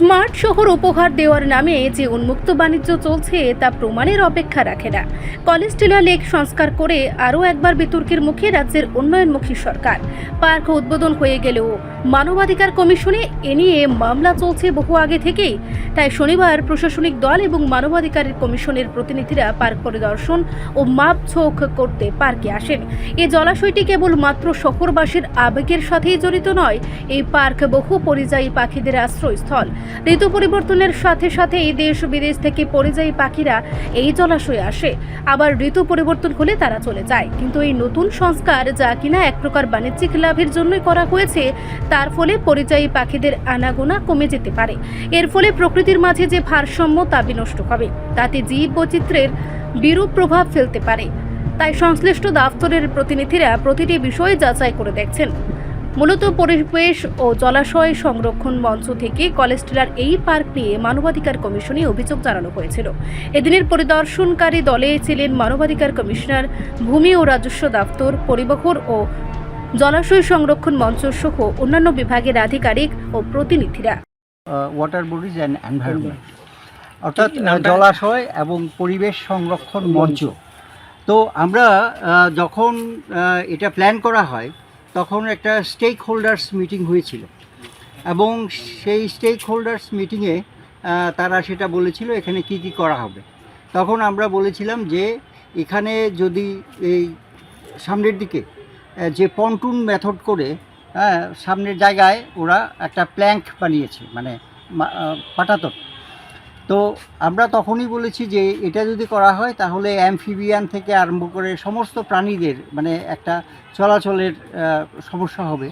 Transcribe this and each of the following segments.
Smart শহর উপহার দেওয়ার নামে যে উন্মুক্ত বাণিজ্য চলছে, তা প্রমাণের অপেক্ষা রাখে না। কলেজ টিলা লেক সংস্কার করে আরও একবার বিতর্কের মুখে রাজ্যের উন্নয়নমুখী সরকার। পার্ক উদ্বোধন হয়ে গেলেও মানবাধিকার কমিশনে এ নিয়ে মামলা চলছে বহু আগে থেকেই। তাই শনিবার প্রশাসনিক দল এবং মানবাধিকার কমিশনের প্রতিনিধিরা পার্ক পরিদর্শন ও মাপঝোঁক করতে পার্কে আসেন। এই জলাশয়টি কেবল মাত্র শহরবাসীর আবেগের সাথেই জড়িত নয়, এই পার্ক বহু পরিযায়ী পাখিদের আশ্রয়স্থল। ঋতু পরিবর্তনের সাথে সাথে এই দেশ বিদেশ থেকে পরিযায়ী পাখিরা এই জলাশয়ে আসে। আবার ঋতু পরিবর্তন হলে তারা চলে যায়। কিন্তু এই নতুন সংস্কার যা কিনা এক প্রকার বাণিজ্যিক লাভের জন্যই করা হয়েছে, তার ফলে পরিযায়ী পাখিদের আনাগোনা কমে যেতে পারে। এর ফলে প্রকৃতির মাঝে যে ভারসাম্য, তা বিনষ্ট হবে। তাতে জীব বৈচিত্র্যের বিরূপ প্রভাব ফেলতে পারে। তাই সংশ্লিষ্ট দপ্তরের প্রতিনিধিরা প্রতিটি বিষয় যাচাই করে দেখছেন। মূলত পরিবেশ ও জলাশয় সংরক্ষণ মঞ্চ থেকে কলেজ টিলার এই পার্ক নিয়ে মানবাধিকার কমিশনে অভিযোগ জানানো হয়েছিল। এদিনের পরিদর্শনকারী দলে ছিলেন মানবাধিকার কমিশনার ভূমি ও রাজস্ব দপ্তর পরিবহন ও জলাশয় সংরক্ষণ মঞ্চ সহ অন্যান্য বিভাগের আধিকারিক ও প্রতিনিধিরা। ওয়াটার বডিজ অ্যান্ড এনভায়রনমেন্ট অর্থাৎ জলাশয় এবং পরিবেশ সংরক্ষণ মঞ্চ। তো আমরা যখন এটা প্ল্যান করা হয় তখন একটা স্টেক হোল্ডার্স মিটিং হয়েছিল। এবং সেই স্টেক হোল্ডার্স মিটিংয়ে তারা সেটা বলেছিল এখানে কি কি করা হবে। তখন আমরা বলেছিলাম যে, এখানে যদি এই সামনের দিকে যে পন্টুন মেথড করে সামনের জায়গায় ওরা একটা প্ল্যাঙ্ক বানিয়েছে মানে পাটাতন। তো আমরা তখনই বলেছি যে এটা যদি করা হয়, তাহলে অ্যামফিবিয়ান থেকে আরম্ভ করে সমস্ত প্রাণীদের মানে একটা চলাচলের সমস্যা হবে।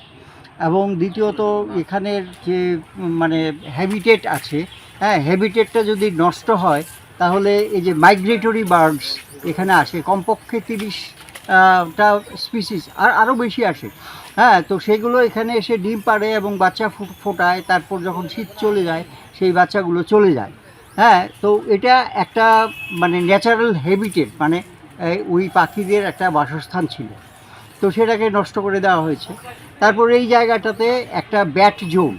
এবং দ্বিতীয়ত এখানের যে মানে হ্যাবিটেট আছে হ্যাঁ হ্যাবিটেটটা যদি নষ্ট হয়, তাহলে এই যে মাইগ্রেটরি বার্ডস এখানে আসে, কমপক্ষে তিরিশ টা স্পিসিস আর আরও বেশি আসে। হ্যাঁ তো সেগুলো এখানে এসে ডিম পাড়ে এবং বাচ্চা ফোটায়, তারপর যখন শীত চলে যায়, সেই বাচ্চাগুলো চলে যায়। হ্যাঁ তো এটা একটা মানে ন্যাচারাল হ্যাবিটেট মানে ওই পাখিদের একটা বাসস্থান ছিল। তো সেটাকে নষ্ট করে দেওয়া হয়েছে। তারপর এই জায়গাটাতে একটা ব্যাট জোন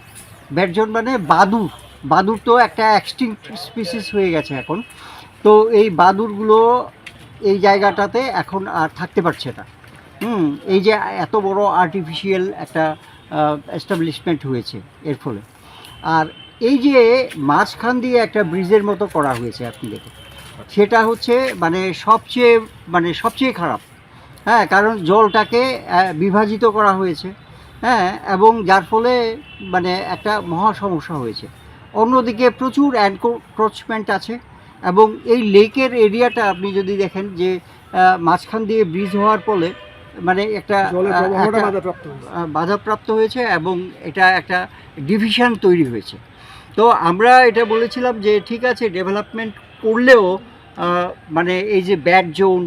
ব্যাট জোন মানে বাদুর। বাদুর তো একটা এক্সটিংক্ট স্পিসিস হয়ে গেছে এখন। তো এই বাদুরগুলো এই জায়গাটাতে এখন আর থাকতে পারছে না। হুম, এই যে এত বড় আর্টিফিশিয়াল একটা এস্টাবলিশমেন্ট হয়েছে এর ফলে। আর এই যে মাঝখান দিয়ে একটা ব্রিজের মতো করা হয়েছে আপনি দেখুন। সেটা হচ্ছে মানে সবচেয়ে মানে সবচেয়ে খারাপ। হ্যাঁ কারণ জলটাকে বিভাজিত করা হয়েছে। হ্যাঁ এবং যার ফলে মানে একটা মহা সমস্যা হয়েছে। অন্যদিকে প্রচুর অ্যানক্রোচমেন্ট আছে এবং এই লেকের এরিয়াটা আপনি যদি দেখেন যে মাঝখান দিয়ে ব্রিজ হওয়ার ফলে মানে একটা বাধাপ্রাপ্ত হয়েছে এবং এটা একটা ডিভিশন তৈরি হয়েছে। তো আমরা এটা বলেছিলাম যে ঠিক আছে ডেভেলপমেন্ট করলেও মানে এই যে ব্যাড জোন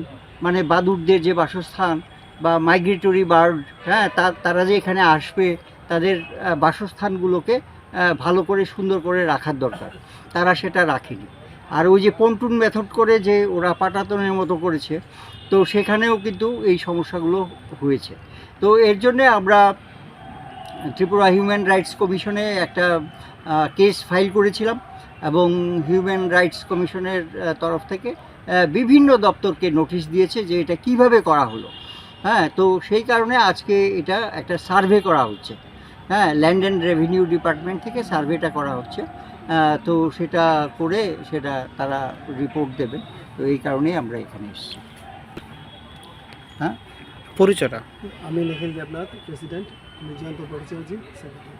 মানে বাদুরদের যে বাসস্থান বা মাইগ্রেটরি বার্ড হ্যাঁ তারা যে এখানে আসবে, তাদের বাসস্থানগুলোকে ভালো করে সুন্দর করে রাখার দরকার। তারা সেটা রাখেনি। আর ওই যে পন্টুন মেথড করে যে ওরা পাটাতনের মতো করেছে, তো সেখানেও কিন্তু এই সমস্যাগুলো হয়েছে। তো এর জন্যে আমরা ত্রিপুরা হিউম্যান রাইটস কমিশনে একটা কেস ফাইল করেছিলাম এবং হিউম্যান রাইটস কমিশনের তরফ থেকে বিভিন্ন দপ্তরকে নোটিশ দিয়েছে যে এটা কীভাবে করা হলো। হ্যাঁ তো সেই কারণে আজকে এটা একটা সার্ভে করা হচ্ছে। হ্যাঁ ল্যান্ড অ্যান্ড রেভিনিউ ডিপার্টমেন্ট থেকে সার্ভেটা করা হচ্ছে। তো সেটা করে সেটা তারা রিপোর্ট দেবে। তো এই কারণেই আমরা এখানে এসেছি। হ্যাঁ? পরিচয়টা? আমি নিখিল দেবনাথ প্রেসিডেন্ট আমি জয়ন্ত পরিচয়জি সেক্রেটারি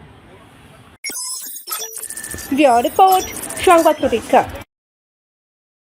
রিপোর্ট সংবাদ প্রতীক্ষা।